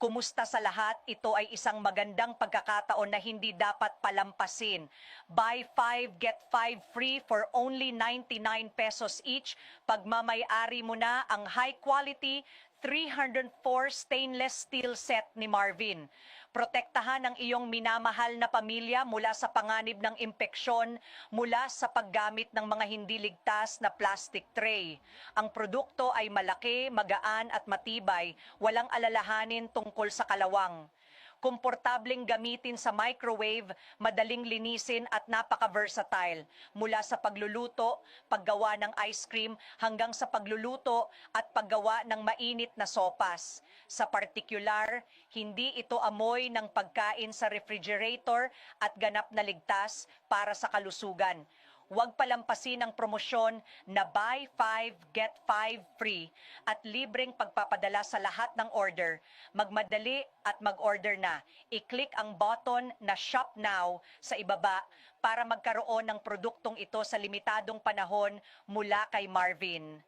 Kumusta sa lahat? Ito ay isang magandang pagkakataon na hindi dapat palampasin. Buy 5, get 5 free for only 99 pesos each. Pagmamay-ari mo na ang high quality 304 stainless steel set ni Marvin. Protektahan ang iyong minamahal na pamilya mula sa panganib ng impeksyon, mula sa paggamit ng mga hindi ligtas na plastic tray. Ang produkto ay malaki, magaan at matibay, walang alalahanin tungkol sa kalawang komportableng gamitin sa microwave, madaling linisin at napaka-versatile. Mula sa pagluluto, paggawa ng ice cream hanggang sa pagluluto at paggawa ng mainit na sopas. Sa partikular, hindi ito amoy ng pagkain sa refrigerator at ganap na ligtas para sa kalusugan. Huwag palampasin ang promosyon na buy 5, get 5 free at libreng pagpapadala sa lahat ng order. Magmadali at mag-order na. I-click ang button na Shop Now sa ibaba para magkaroon ng produktong ito sa limitadong panahon mula kay Marvin.